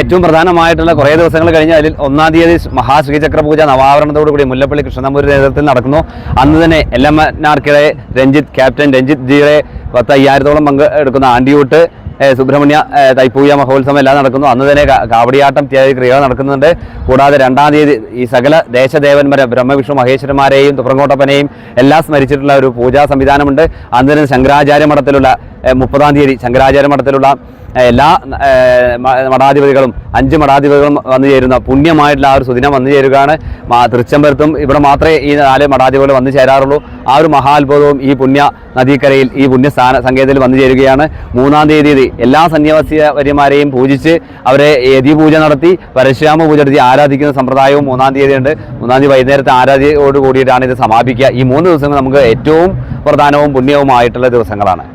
ഏറ്റവും പ്രധാനമായിട്ടുള്ള കുറേ ദിവസങ്ങൾ കഴിഞ്ഞ് അതിൽ ഒന്നാം തീയതി മഹാശ്രീചക്ര പൂജ നവാവരണത്തോടുകൂടി മുല്ലപ്പള്ളി കൃഷ്ണനമ്പൂരി നേതൃത്വത്തിൽ നടക്കുന്നു. അന്ന് തന്നെ എൽ രഞ്ജിത്ത് ക്യാപ്റ്റൻ രഞ്ജിത്ത് ജിയുടെ പത്ത് അയ്യായിരത്തോളം പങ്കെടുക്കുന്ന ആണ്ടിയൂട്ട് സുബ്രഹ്മണ്യ തൈപ്പൂയ മഹോത്സവം എല്ലാം നടക്കുന്നു. അന്ന് തന്നെ കാവടിയാട്ടം ഇത്യാദി ക്രിയകൾ നടക്കുന്നുണ്ട്. കൂടാതെ രണ്ടാം തീയതി ഈ സകല ദേശദേവന്മാരെ ബ്രഹ്മവിഷ്ണു മഹേശ്വരന്മാരെയും തുറങ്കോട്ടപ്പനെയും എല്ലാം സ്മരിച്ചിട്ടുള്ള ഒരു പൂജാ സംവിധാനമുണ്ട്. അന്ന് തന്നെ ശങ്കരാചാര്യ മഠത്തിലുള്ള മുപ്പതാം തീയതി ശങ്കരാചാര്യ മഠത്തിലുള്ള എല്ലാ മഠാധിപതികളും അഞ്ച് മഠാധിപതികളും വന്നു ചേരുന്ന പുണ്യമായിട്ടുള്ള ആ ഒരു സുദിനം വന്നു ചേരുകയാണ്. തൃച്ചംബരത്തും ഇവിടെ മാത്രമേ ഈ നാല് മഠാധിപതികൾ വന്നു ചേരാറുള്ളൂ. ആ ഒരു മഹാത്ഭുതവും ഈ പുണ്യ നദീക്കരയിൽ ഈ പുണ്യ പുണ്യസ്ഥാന സങ്കേതത്തിൽ വന്നു ചേരുകയാണ്. മൂന്നാം തീയതി എല്ലാ സന്യാസിവര്യമാരെയും പൂജിച്ച് അവരെ യതിപൂജ നടത്തി പരശുരാമ പൂജ നടത്തി ആരാധിക്കുന്ന സമ്പ്രദായവും മൂന്നാം തീയതി ഉണ്ട് മൂന്നാം തീയതി വൈകുന്നേരത്തെ ആരാധനയോട് കൂടിയിട്ടാണ് ഇത് സമാപിക്കുക. ഈ മൂന്ന് ദിവസങ്ങൾ നമുക്ക് ഏറ്റവും പ്രധാനവും പുണ്യവുമായിട്ടുള്ള ദിവസങ്ങളാണ്.